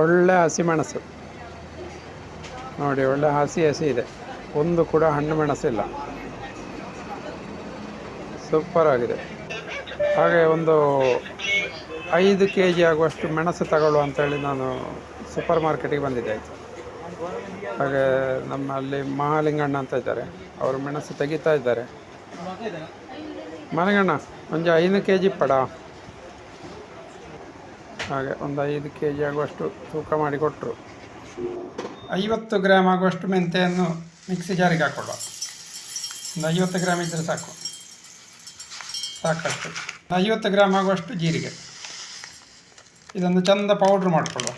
ಒಳ್ಳೆ ಹಸಿಮೆಣಸು ನೋಡಿ, ಒಳ್ಳೆ ಹಸಿ ಹಸಿ ಇದೆ. ಒಂದು ಕೂಡ ಹಣ್ಣು ಮೆಣಸಿಲ್ಲ. ಸೂಪರ್ ಆಗಿದೆ. ಹಾಗೆ ಒಂದು ಐದು ಕೆ ಜಿ ಆಗುವಷ್ಟು ಮೆಣಸು ತಗೊಳ್ಳುವ ಅಂತೇಳಿ ನಾನು ಸೂಪರ್ ಮಾರ್ಕೆಟಿಗೆ ಬಂದಿದ್ದೆ ಆಯಿತು. ಹಾಗೆ ನಮ್ಮಲ್ಲಿ ಮಹಾಲಿಂಗಣ್ಣ ಅಂತ ಇದ್ದಾರೆ. ಅವರು ಮೆಣಸು ತೆಗಿತಾ ಇದ್ದಾರೆ. ಮಹಾಲಿಂಗಣ್ಣ, ಒಂದು ಐದು ಕೆ ಜಿ ಪಡ? ಹಾಗೆ ಒಂದು ಐದು ಕೆ ಜಿ ಆಗುವಷ್ಟು ತೂಕ ಮಾಡಿ ಕೊಟ್ಟರು. ಐವತ್ತು ಗ್ರಾಮ್ ಆಗುವಷ್ಟು ಮೆಂತೆಯನ್ನು ಮಿಕ್ಸಿ ಜಾರಿಗೆ ಹಾಕೊಳ್ಳುವ. ಒಂದು ಐವತ್ತು ಗ್ರಾಮ್ ಇದ್ದರೆ ಸಾಕು. ಸಾಕಷ್ಟು. ಐವತ್ತು ಗ್ರಾಮ್ ಆಗುವಷ್ಟು ಜೀರಿಗೆ. ಇದೊಂದು ಚಂದ ಪೌಡ್ರ್ ಮಾಡಿಕೊಳ್ಳುವ.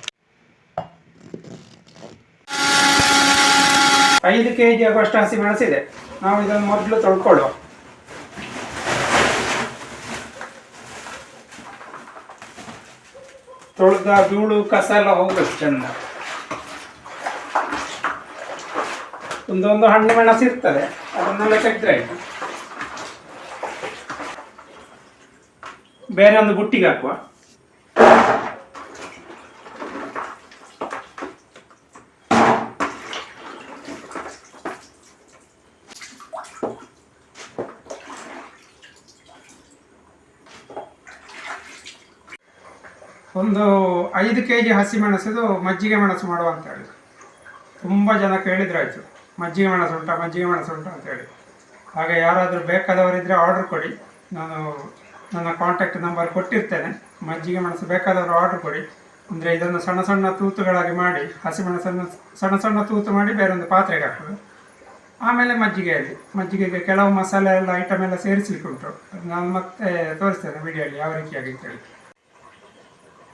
ಐದು ಕೆ ಜಿ ಆಗುವಷ್ಟು ಹಸಿ ಮೆಣಸಿದೆ. ನಾವು ಇದನ್ನು ಮೊದಲು ತೊಳ್ಕೊಳ್ಳುವ. ತೊಳೆದ ಧೂಳು ಕಸ ಎಲ್ಲ ಹೋಗ್ಬೇಕು ಚೆಂದ. ಒಂದೊಂದು ಹಣ್ಣು ಮೆಣಸು ಇರ್ತದೆ, ಅದನ್ನೆಲ್ಲ ತೆಗೆದ್ರೆ ಬೇರೆ ಒಂದು ಬುಟ್ಟಿಗೆ ಹಾಕುವ. ಒಂದು ಐದು ಕೆ ಜಿ ಹಸಿ ಮಜ್ಜಿಗೆ ಮೆಣಸು ಮಾಡುವ ಅಂತ ಹೇಳಿ. ತುಂಬ ಜನ ಕೇಳಿದ್ರಾಯಿತು ಮಜ್ಜಿಗೆ ಮೆಣಸು ಉಂಟಾ, ಮಜ್ಜಿಗೆ ಮೆಣಸು ಉಂಟಾ ಅಂತೇಳಿ ಆಗ ಯಾರಾದರೂ ಬೇಕಾದವರಿದ್ದರೆ ಆರ್ಡ್ರ್ ಕೊಡಿ. ನಾನು ನನ್ನ ಕಾಂಟ್ಯಾಕ್ಟ್ ನಂಬರ್ ಕೊಟ್ಟಿರ್ತೇನೆ. ಮಜ್ಜಿಗೆ ಮೆಣಸು ಬೇಕಾದವರು ಆರ್ಡ್ರ್ ಕೊಡಿ. ಅಂದರೆ ಇದನ್ನು ಸಣ್ಣ ಸಣ್ಣ ತೂತುಗಳಾಗಿ ಮಾಡಿ ಹಸಿಮೆಣಸನ್ನು ಸಣ್ಣ ಸಣ್ಣ ತೂತು ಮಾಡಿ ಬೇರೊಂದು ಪಾತ್ರೆಗೆ ಹಾಕೋದು. ಆಮೇಲೆ ಮಜ್ಜಿಗೆಯಲ್ಲಿ, ಮಜ್ಜಿಗೆಗೆ ಕೆಲವು ಮಸಾಲೆ ಎಲ್ಲ ಐಟಮ್ ಎಲ್ಲ ಸೇರಿಸಲಿಕ್ಕೆ ಉಂಟು. ನಾನು ಮತ್ತೆ ತೋರಿಸ್ತೇನೆ ವಿಡಿಯೋಲಿ ಯಾವ ರೀತಿಯಾಗಿ ಅಂತೇಳಿ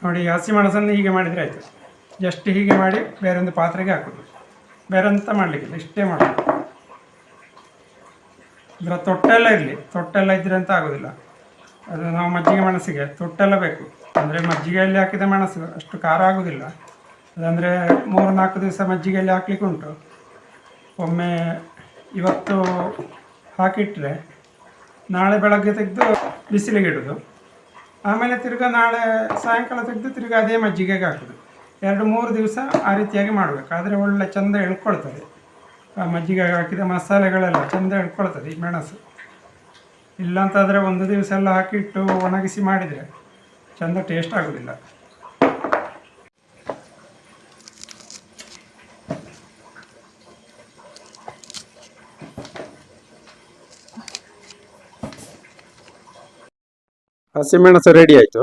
ನೋಡಿ, ಹಸಿ ಮೆಣಸನ್ನು ಹೀಗೆ ಮಾಡಿದರೆ ಆಯಿತು. ಜಸ್ಟ್ ಹೀಗೆ ಮಾಡಿ ಬೇರೊಂದು ಪಾತ್ರೆಗೆ ಹಾಕೋದು. ಬೇರೆಂತ ಮಾಡಲಿಕ್ಕಿಲ್ಲ, ಇಷ್ಟೇ ಮಾಡೋದು. ಅಂದರೆ ತೊಟ್ಟೆಲ್ಲ ಇರಲಿ, ತೊಟ್ಟೆಲ್ಲ ಇದ್ದರೆ ಅಂತ ಆಗೋದಿಲ್ಲ. ಅದು ನಾವು ಮಜ್ಜಿಗೆ ಮೆಣಸಿಗೆ, ತೊಟ್ಟೆಲ್ಲ ಬೇಕು. ಅಂದರೆ ಮಜ್ಜಿಗೆಯಲ್ಲಿ ಹಾಕಿದ ಮೆಣಸು, ಅಷ್ಟು ಖಾರ ಆಗೋದಿಲ್ಲ. ಅದಂದರೆ ಮೂರು ನಾಲ್ಕು ದಿವಸ ಮಜ್ಜಿಗೆಯಲ್ಲಿ ಹಾಕ್ಲಿಕ್ಕೆ ಉಂಟು. ಒಮ್ಮೆ ಇವತ್ತು ಹಾಕಿಟ್ರೆ ನಾಳೆ ಬೆಳಗ್ಗೆ ತೆಗೆದು ಬಿಸಿಲಿಗೆ ಇಡೋದು. ಆಮೇಲೆ ತಿರ್ಗಾ ನಾಳೆ ಸಾಯಂಕಾಲ ತೆಗೆದು ತಿರ್ಗಾ ಅದೇ ಮಜ್ಜಿಗೆಗೆ ಹಾಕೋದು. ಎರಡು, ಮೂರು ದಿವಸ ಆ ರೀತಿಯಾಗಿ ಮಾಡಬೇಕು. ಆದರೆ ಒಳ್ಳೆ ಚಂದ ಎಳ್ಕೊಳ್ತದೆ ಆ ಮಜ್ಜಿಗೆಗೆ ಹಾಕಿದ ಮಸಾಲೆಗಳೆಲ್ಲ ಚಂದ ಎಳ್ಕೊಳ್ತದೆ ಈ ಮೆಣಸು. ಇಲ್ಲಾಂತಾದರೆ ಒಂದು ದಿವಸ ಎಲ್ಲ ಹಾಕಿಟ್ಟು ಒಣಗಿಸಿ ಮಾಡಿದರೆ ಚಂದ ಟೇಸ್ಟ್ ಆಗೋದಿಲ್ಲ. ಹಸಿಮೆಣಸು ರೆಡಿ ಆಯಿತು.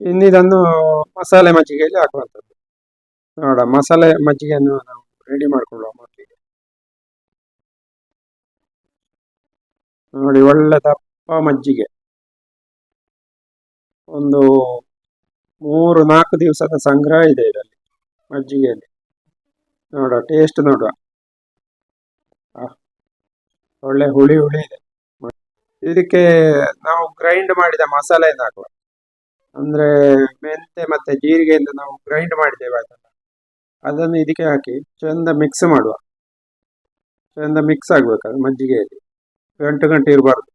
ಇನ್ನಿದನ್ನು ಮಸಾಲೆ ಮಜ್ಜಿಗೆಯಲ್ಲಿ ಹಾಕುವಂಥದ್ದು. ನೋಡ ಮಸಾಲೆ ಮಜ್ಜಿಗೆಯನ್ನು ನಾವು ರೆಡಿ ಮಾಡಿಕೊಳ್ಳುವ ಮೊದಲಿಗೆ. ನೋಡಿ, ಒಳ್ಳೆ ದಪ್ಪ ಮಜ್ಜಿಗೆ. ಒಂದು ಮೂರು ನಾಲ್ಕು ದಿವಸದ ಸಂಗ್ರಹ ಇದೆ ಇದರಲ್ಲಿ, ಮಜ್ಜಿಗೆಯಲ್ಲಿ. ನೋಡುವ ಟೇಸ್ಟ್ ನೋಡುವ. ಒಳ್ಳೆ ಹುಳಿ ಹುಳಿ ಇದೆ. ಇದಕ್ಕೆ ನಾವು ಗ್ರೈಂಡ್ ಮಾಡಿದ ಮಸಾಲೆಯನ್ನು ಹಾಕುವ. ಅಂದ್ರೆ ಮೆಂತೆ ಮತ್ತೆ ಜೀರಿಗೆಯಿಂದ ನಾವು ಗ್ರೈಂಡ್ ಮಾಡಿದ್ದೇವೆ ಅದನ್ನ. ಅದನ್ನು ಇದಕ್ಕೆ ಹಾಕಿ ಚಂದ ಮಿಕ್ಸ್ ಮಾಡುವ. ಚಂದ ಮಿಕ್ಸ್ ಆಗ್ಬೇಕು ಮಜ್ಜಿಗೆಯಲ್ಲಿ. ಗಂಟು ಗಂಟೆ ಇರಬಾರ್ದು.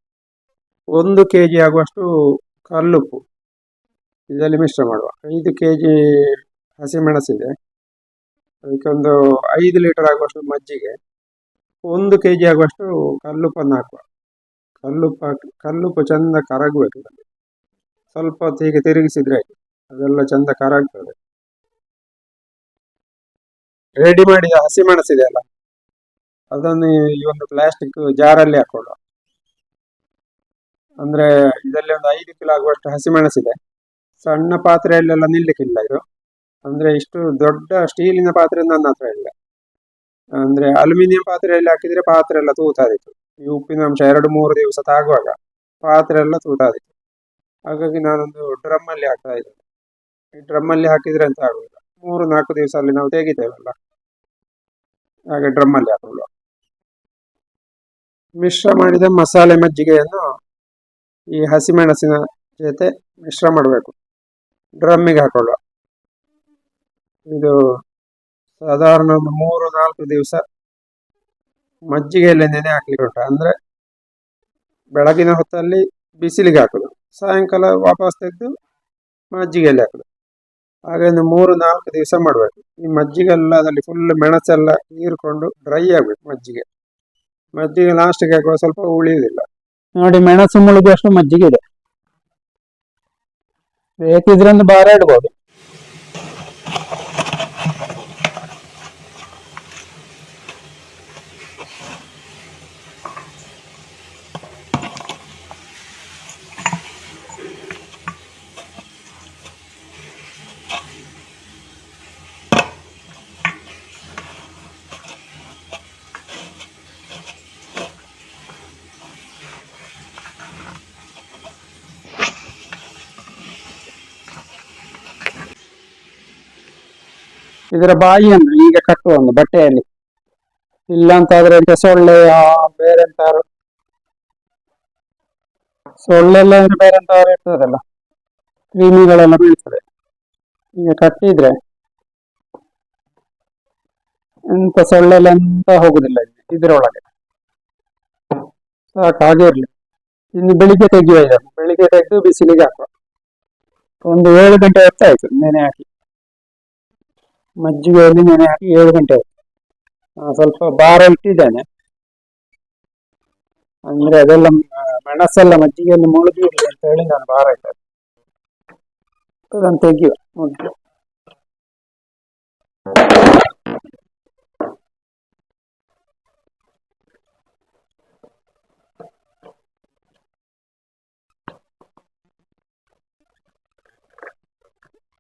ಒಂದು ಕೆ ಜಿ ಆಗುವಷ್ಟು ಕಲ್ಲುಪ್ಪು. ಇದರಲ್ಲಿ ಮಿಶ್ರ ಮಾಡುವ. ಐದು ಕೆ ಜಿ ಹಸಿಮೆಣಸಿದೆ ಅದಕ್ಕೆ ಒಂದು ಐದು ಲೀಟರ್ ಆಗುವಷ್ಟು ಮಜ್ಜಿಗೆ. ಒಂದು ಕೆ ಜಿ ಆಗುವಷ್ಟು ಕಲ್ಲುಪ್ಪನ್ನು ಹಾಕುವ. ಕಲ್ಲು ಕಲ್ಲುಪ್ಪು ಚಂದ ಕರಗಬೇಕು ಸ್ವಲ್ಪ ಹೊತ್ತು ಹೀಗೆ ತಿರುಗಿಸಿದ್ರೆ ಅದೆಲ್ಲ ಚಂದ ಕರಗ್ತದೆ. ರೆಡಿ ಮಾಡಿದ ಹಸಿಮೆಣಸಿದೆ ಅಲ್ಲ ಅದನ್ನು ಈ ಒಂದು ಪ್ಲಾಸ್ಟಿಕ್ ಜಾರಲ್ಲಿ ಹಾಕೊಳ್ಳುವ. ಅಂದ್ರೆ ಇದರಲ್ಲಿ ಒಂದು ಐದು ಕಿಲೋ ಆಗುವಷ್ಟು ಹಸಿಮೆಣಸಿದೆ ಸಣ್ಣ ಪಾತ್ರೆಯಲ್ಲೆಲ್ಲ ನಿಲ್ಲಿಕ್ಕಿಲ್ಲ ಇದು. ಅಂದ್ರೆ ಇಷ್ಟು ದೊಡ್ಡ ಸ್ಟೀಲಿನ ಪಾತ್ರೆ ನನ್ನ ಹತ್ರ ಇಲ್ಲ. ಅಂದ್ರೆ ಅಲ್ಯೂಮಿನಿಯಂ ಪಾತ್ರೆಯಲ್ಲಿ ಹಾಕಿದ್ರೆ ಪಾತ್ರೆ ಎಲ್ಲ ತೂತಾದಿತ್ತು ಈ ಉಪ್ಪಿನಂಶ ಎರಡು ಮೂರು ದಿವಸ ತಾಗುವಾಗ ಪಾತ್ರೆ ಎಲ್ಲ ತೂತಾದಿತ್ತು ಹಾಗಾಗಿ ನಾನೊಂದು ಡ್ರಮ್ಮಲ್ಲಿ ಹಾಕ್ತಾ ಇದ್ದೇನೆ. ಈ ಡ್ರಮ್ಮಲ್ಲಿ ಹಾಕಿದ್ರೆ ಅಂತ ಆಗುದಿಲ್ಲ. ಮೂರು ನಾಲ್ಕು ದಿವಸ ಅಲ್ಲಿ ನಾವು ತೆಗಿತೇವಲ್ಲ. ಹಾಗೆ ಡ್ರಮ್ಮಲ್ಲಿ ಹಾಕೊಳ್ಳುವ ಮಿಶ್ರ ಮಾಡಿದ ಮಸಾಲೆ ಮಜ್ಜಿಗೆಯನ್ನು ಈ ಹಸಿಮೆಣಸಿನ ಜೊತೆ ಮಿಶ್ರ ಮಾಡಬೇಕು. ಡ್ರಮ್ಮಿಗೆ ಹಾಕೊಳ್ಳುವ. ಇದು ಸಾಧಾರಣ ಮೂರು ನಾಲ್ಕು ದಿವಸ ಮಜ್ಜಿಗೆಯಲ್ಲಿ ನೆನೆ ಹಾಕ್ಲಿಕ್ಕೆ ಉಂಟು. ಅಂದ್ರೆ ಬೆಳಗಿನ ಹೊತ್ತಲ್ಲಿ ಬಿಸಿಲಿಗೆ ಹಾಕೋದು. ಸಾಯಂಕಾಲ ವಾಪಸ್ ತೆಗೆದು ಮಜ್ಜಿಗೆಯಲ್ಲಿ ಹಾಕೋದು. ಹಾಗೆ ಮೂರು, ನಾಲ್ಕು ದಿವಸ ಮಾಡಬೇಕು. ಈ ಮಜ್ಜಿಗೆಲ್ಲ ಅದರಲ್ಲಿ ಫುಲ್ ಮೆಣಸೆಲ್ಲ ಹೀರ್ಕೊಂಡು ಡ್ರೈ ಆಗ್ಬೇಕು ಮಜ್ಜಿಗೆ. ಮಜ್ಜಿಗೆ ಲಾಸ್ಟಿಗೆ ಹಾಕುವ ಸ್ವಲ್ಪ ಉಳಿಯುವುದಿಲ್ಲ. ನೋಡಿ ಮೆಣಸು ಮುಳುಗುವಷ್ಟು ಮಜ್ಜಿಗೆ ಇದೆ. ಬೇಕಿದ್ರೆ ಒಂದು ಬಾರ ಇಡ್ಬೋದು. ಇದರ ಬಾಯಿಯನ್ನು ಈಗ ಕಟ್ಟುವ ಒಂದು ಬಟ್ಟೆಯಲ್ಲಿ. ಇಲ್ಲ ಅಂತಾದ್ರೆ ಎಂತ ಸೊಳ್ಳೆ ಬೇರೆ ಎಂತಾರು ಸೊಳ್ಳೆ ಎಲ್ಲ ಅಂದ್ರೆ ಬೇರೆ ಎಂತಾರು ಇರ್ತದಲ್ಲ, ಕ್ರಿಮಿಗಳೆಲ್ಲ ಬೀಳ್ತದೆ. ಈಗ ಕಟ್ಟಿದ್ರೆ ಎಂತ ಸೊಳ್ಳೆ ಎಲ್ಲ ಎಂತ ಹೋಗುದಿಲ್ಲ ಇದ್ರೊಳಗೆ. ಸಾಕು, ಹಾಗೆ ಇರ್ಲಿ. ಇನ್ನು ಬೆಳಿಗ್ಗೆ ತೆಗೆಯುವ ಇದನ್ನು. ಬೆಳಿಗ್ಗೆ ತೆಗೆದು ಬಿಸಿಲಿಗೆ ಹಾಕುವ. ಒಂದು ಏಳು ಗಂಟೆ ಹೊತ್ತಾಯ್ತು, ನೆನೆ ಹಾಕಿ. ಮಜ್ಜಿಗೆಯಲ್ಲಿ ನೆನೆ ಹಾಕಿ ಏಳು ಗಂಟೆ ಆಯ್ತು. ಸ್ವಲ್ಪ ಭಾರ ಇಟ್ಟಿದ್ದೇನೆ. ಅಂದ್ರೆ ಅದೆಲ್ಲ ಮೆಣಸೆಲ್ಲ ಮಜ್ಜಿಗೆಯಲ್ಲಿ ಮುಳುಗಿರ್ಲಿ ಅಂತ ಹೇಳಿ ನಾನು ಭಾರ ಇಟ್ಟೆ ಅದನ್ನು ತೆಗಿಯುವ ಮೊದ್ಲು.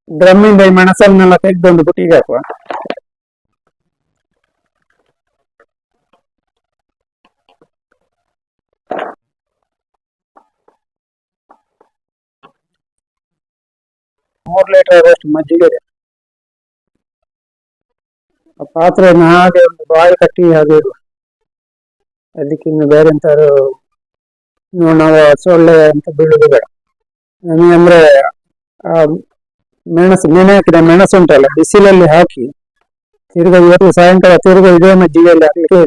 ಡ್ರಮ್ಮಿಂದ ಈ ಮೆಣಸನ್ನೆಲ್ಲ ತೆಗೆದು ಒಂದು ಬುಟ್ಟಿಗೆ ಹಾಕುವ ಮೂರು ಲೀಟರ್ ಆಗುವಷ್ಟು ಮಜ್ಜಿಗೆ ಇದೆ ಆ ಪಾತ್ರೆಯನ್ನು ಹಾಗೆ ಒಂದು ಬಾಯಿ ಕಟ್ಟಿ ಹಾಗೆ ಇಡುವ ಅದಕ್ಕೆ ಇನ್ನು ಬೇರೆ ಎಂತಾರು ಇನ್ನು ನಾವು ಸೊಳ್ಳೆ ಅಂತ ಬೀಳುದು ಬೇಡ ನಮಗೆ ಅಂದ್ರೆ ಆ ಮೆಣಸು, ನೆನೆ ಹಾಕಿದ ಮೆಣಸು ಉಂಟಲ್ಲ, ಬಿಸಿಲಲ್ಲಿ ಹಾಕಿ, ತಿರುಗಾ ಇವತ್ತು ಸಾಯಂಕಾಲ ತಿರುಗಾ ಇದೇ ಮಜ್ಜಿಗೆಯಲ್ಲಿ ಹಾಕಲಿಕ್ಕೆ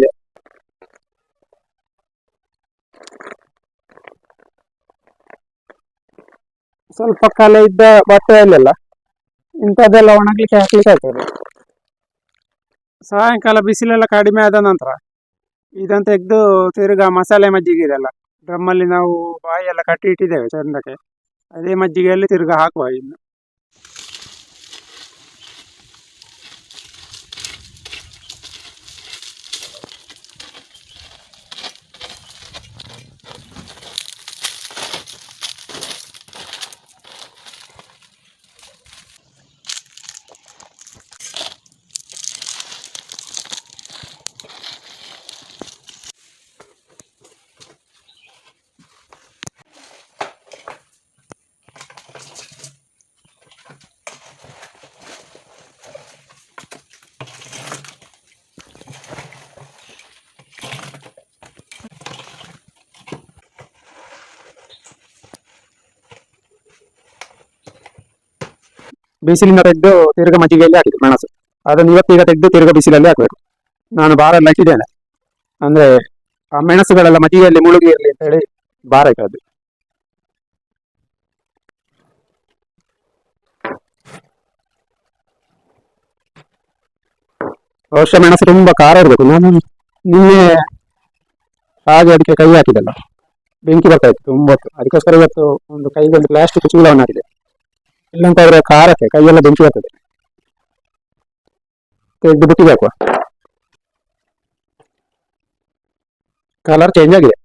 ಸ್ವಲ್ಪ ಕಾಲ ಇದ್ದ ಬಟ್ಟೆಯಲ್ಲೆಲ್ಲ, ಇಂಥದ್ದೆಲ್ಲ ಒಣಗ್ಲಿಕ್ಕೆ ಹಾಕ್ಲಿಕ್ಕೆ ಆಗ್ತದೆ. ಸಾಯಂಕಾಲ ಬಿಸಿಲೆಲ್ಲ ಕಡಿಮೆ ಆದ ನಂತರ, ಇದನ್ನು ತೆಗೆದು ತಿರುಗ ಮಸಾಲೆ ಮಜ್ಜಿಗೆ ಇದೆಲ್ಲ ಡ್ರಮ್ಮಲ್ಲಿ ನಾವು ಬಾಯಿ ಎಲ್ಲ ಕಟ್ಟಿ ಇಟ್ಟಿದ್ದೇವೆ ಚಂದಕ್ಕೆ, ಅದೇ ಮಜ್ಜಿಗೆಯಲ್ಲಿ ತಿರುಗ ಹಾಕುವ ಇನ್ನು. ಬಿಸಿಲಿಂದ ತೆಗೆದು ತಿರ್ಗ ಮಜ್ಜಿಗೆಯಲ್ಲಿ ಹಾಕಿದ್ರು ಮೆಣಸು. ಅದನ್ನು ಇವತ್ತೀಗ ತೆಗೆದು ತಿರುಗ ಬಿಸಿಲಲ್ಲಿ ಹಾಕಬೇಕು. ನಾನು ಭಾರ ಎಲ್ಲ ಇಟ್ಟಿದ್ದೇನೆ. ಅಂದ್ರೆ ಆ ಮೆಣಸುಗಳೆಲ್ಲ ಮಜ್ಜಿಗೆಯಲ್ಲಿ ಮುಳುಗಿ ಇರಲಿ ಅಂತ ಹೇಳಿ ಬಾರ ಇಟ್ಟದ್ದು. ವರ್ಷ ಮೆಣಸು ತುಂಬಾ ಖಾರ ಇರಬೇಕು. ನಾನು ನಿನ್ನೆ ಹಾಗೆ ಅದಕ್ಕೆ ಕೈ ಹಾಕಿದಲ್ಲ ಬೆಂಕಿ ಬರ್ತಾ ಇತ್ತು ತುಂಬ ಅದಕ್ಕೋಸ್ಕರ ಇವತ್ತು ಒಂದು ಕೈಗೆ ಒಂದು ಪ್ಲಾಸ್ಟಿಕ್ ಚೂಲವನ್ನು ಹಾಕಿದೆ ಇಲ್ಲಂತಾದ್ರೆ ಖಾರಕ್ಕೆ ಕೈಯೆಲ್ಲ ಬೆಂಕಿ ಬರ್ತದೆ. ತೆಗೆದು ಬುಟ್ಟಿಗೆ ಹಾಕುವ. ಕಲರ್ ಚೇಂಜ್ ಆಗಿದೆ.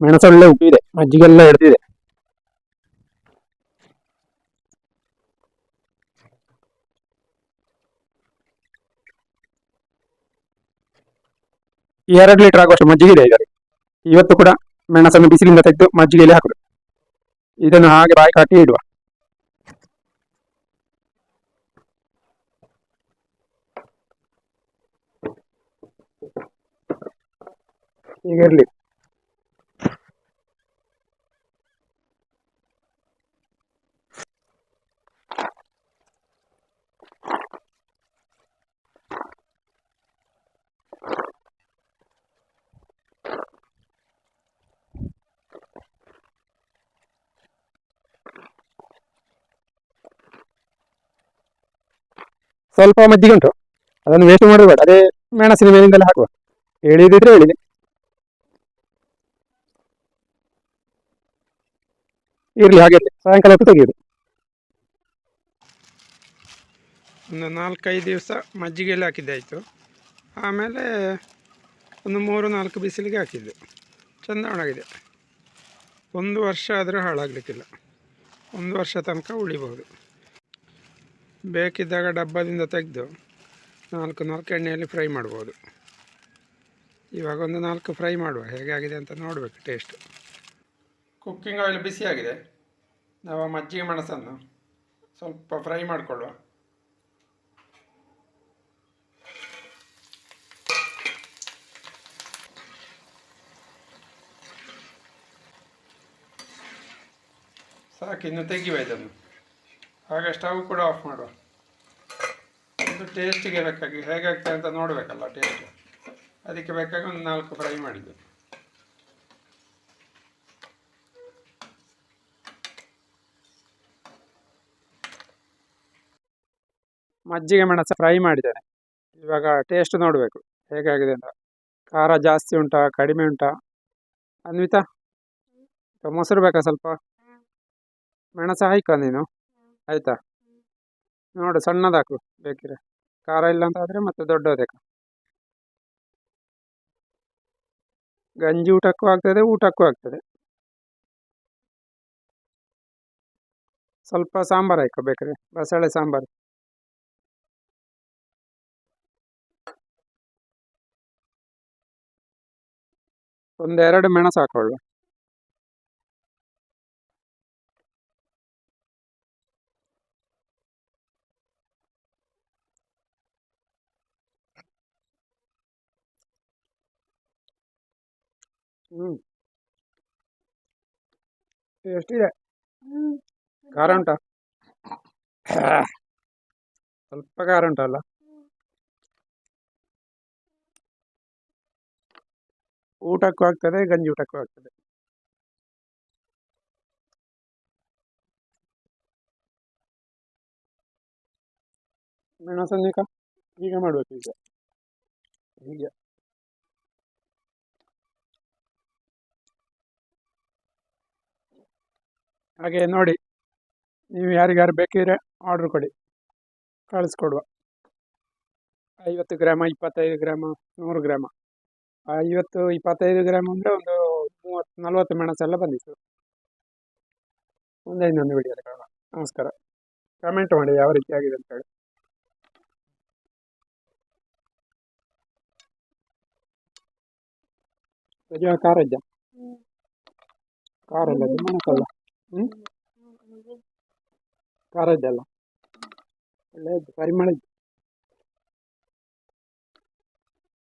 ಮೆಣಸು ಒಳ್ಳೆ ಉಪ್ಪಿದೆ ಮಜ್ಜಿಗೆಲ್ಲ ಹಿಡ್ದಿದೆ ಎರಡು ಲೀಟರ್ ಆಗುವಷ್ಟು ಮಜ್ಜಿಗೆ ಇದೆ ಇದರಲ್ಲಿ. ಇವತ್ತು ಕೂಡ ಮೆಣಸನ್ನು ಬಿಸಿಲಿಂದ ತೆಗೆದು ಮಜ್ಜಿಗೆಯಲ್ಲಿ ಹಾಕುದು. ಇದನ್ನು ಹಾಗೆ ಬಾಯಿ ಕಟ್ಟಿ ಇಡುವ. ಈಗ ಇರಲಿ. ಸ್ವಲ್ಪ ಮಜ್ಜಿಗೆ ಉಂಟು. ಅದನ್ನು ವೇಸ್ಟ್ ಮಾಡಬೇಡ. ಅದೇ ಮೆಣಸಿನ ಮೇಲಿಂದಲೇ ಹಾಕುವ. ಹೇಳಿದ್ರೆ ಹೇಳಿದೆ. ಇರ್ಲಿ, ಹಾಗೆ ಸಾಯಂಕಾಲ ಹೊತ್ತು ತೆಗೆಯುದು. ಒಂದು ನಾಲ್ಕೈದು ದಿವಸ ಮಜ್ಜಿಗೆಯಲ್ಲಿ ಹಾಕಿದ್ದಾಯಿತು ಆಮೇಲೆ ಒಂದು ಮೂರು, ನಾಲ್ಕು ಬಿಸಿಲಿಗೆ ಹಾಕಿದ್ದು. ಚೆಂದ ಒಣಗಿದೆ. ಒಂದು ವರ್ಷ ಆದರೂ ಹಾಳಾಗಲಿಕ್ಕಿಲ್ಲ. ಒಂದು ವರ್ಷ ತನಕ ಉಳಿಬೋದು ಬೇಕಿದ್ದಾಗ ಡಬ್ಬದಿಂದ ತೆಗೆದು ನಾಲ್ಕು ನಾಲ್ಕು ಎಣ್ಣೆಯಲ್ಲಿ ಫ್ರೈ ಮಾಡ್ಬೋದು. ಇವಾಗ ಒಂದು ನಾಲ್ಕು ಫ್ರೈ ಮಾಡುವ. ಹೇಗೆ ಆಗಿದೆ ಅಂತ ನೋಡಬೇಕು, ಟೇಸ್ಟ್. ಕುಕ್ಕಿಂಗ್ ಆಯಿಲ್ ಬಿಸಿಯಾಗಿದೆ ನಾವು ಮಜ್ಜಿಗೆ ಮೆಣಸನ್ನು ಸ್ವಲ್ಪ ಫ್ರೈ ಮಾಡಿಕೊಳ್ಳುವ. ಸಾಕಿನ್ನು ತೆಗಿಯುವ ಇದನ್ನು. ಹಾಗೆ ಸ್ಟವ್ ಕೂಡ ಆಫ್ ಮಾಡುವ. ಒಂದು ಟೇಸ್ಟಿಗೆ ಬೇಕಾಗಿ ಹೇಗಾಗ್ತದೆ ಅಂತ ನೋಡಬೇಕಲ್ಲ ಟೇಸ್ಟ್ ಅದಕ್ಕೆ ಬೇಕಾಗಿ ಒಂದು ನಾಲ್ಕು ಫ್ರೈ ಮಾಡಿದ್ದು. ಮಜ್ಜಿಗೆ ಮೆಣಸು ಫ್ರೈ ಮಾಡಿದ್ದೇನೆ. ಇವಾಗ ಟೇಸ್ಟ್ ನೋಡಬೇಕು ಹೇಗಾಗಿದೆ ಅಂತ. ಖಾರ ಜಾಸ್ತಿ ಉಂಟಾ ಕಡಿಮೆ ಉಂಟಾ? ಅನ್ವಿತಾ ಮೊಸರು ಬೇಕಾ ಸ್ವಲ್ಪ? ಮೆಣಸು ಹಾಯ್ಕ ನೀನು? ಆಯ್ತಾ? ನೋಡು ಸಣ್ಣದಾಕು ಬೇಕಿದ್ರೆ. ಖಾರ ಇಲ್ಲ ಅಂತ ಆದರೆ ಮತ್ತೆ ದೊಡ್ಡದಕ್ಕೆ ಗಂಜಿ ಊಟಕ್ಕೂ ಆಗ್ತದೆ ಊಟಕ್ಕೂ ಆಗ್ತದೆ. ಸ್ವಲ್ಪ ಸಾಂಬಾರು ಹಾಕೋ ಬೇಕಾದ್ರೆ. ಬಸಳೆ ಸಾಂಬಾರು. ಒಂದೆರಡು ಮೆಣಸು ಹಾಕೊಳ್ಳು ಹ್ಮ್. ಎಷ್ಟಿದೆ ಖಾರ ಉಂಟಾ? ಸ್ವಲ್ಪ ಖಾರ ಉಂಟಲ್ಲ ಊಟಕ್ಕೂ ಆಗ್ತದೆ ಗಂಜಿ ಊಟಕ್ಕೂ ಆಗ್ತದೆ. ಮೆಣಸನ್ನೇಕ ಈಗ ಮಾಡ್ಬೇಕು ಈಗ. ಹೀಗೆ ಹಾಗೆ ನೋಡಿ ನೀವು ಯಾರಿಗಾರು ಬೇಕಿದ್ರೆ ಆರ್ಡ್ರ್ ಕೊಡಿ. ಕಳಿಸ್ಕೊಡುವ. ಐವತ್ತು ಗ್ರಾಮ ಇಪ್ಪತ್ತೈದು ಗ್ರಾಮ ನೂರು ಗ್ರಾಮ. ಐವತ್ತು ಇಪ್ಪತ್ತೈದು ಗ್ರಾಮ್ ಅಂದ್ರೆ ಒಂದು ಮೂವತ್ತು, ನಲ್ವತ್ತು ಮೆಣಸೆಲ್ಲ ಬಂದಿತ್ತು. ಮುಂದೆ ಇನ್ನೊಂದು ವಿಡಿಯೋ ಕಾಣುವ ನಮಸ್ಕಾರ. ಕಮೆಂಟ್ ಮಾಡಿ ಯಾವ ರೀತಿ ಆಗಿದೆ ಅಂತ ಹೇಳಿ. ರಜಾ ಇದ್ದ ಖಾರ ಇಲ್ಲ ಮೆಣಸಲ್ಲ ಹ್ಞೂ ಖಾರ ಇದ್ದಲ್ಲ ಒಳ್ಳೆ ಇದ್ದು ಪರಿಮಳ ಇತ್ತು.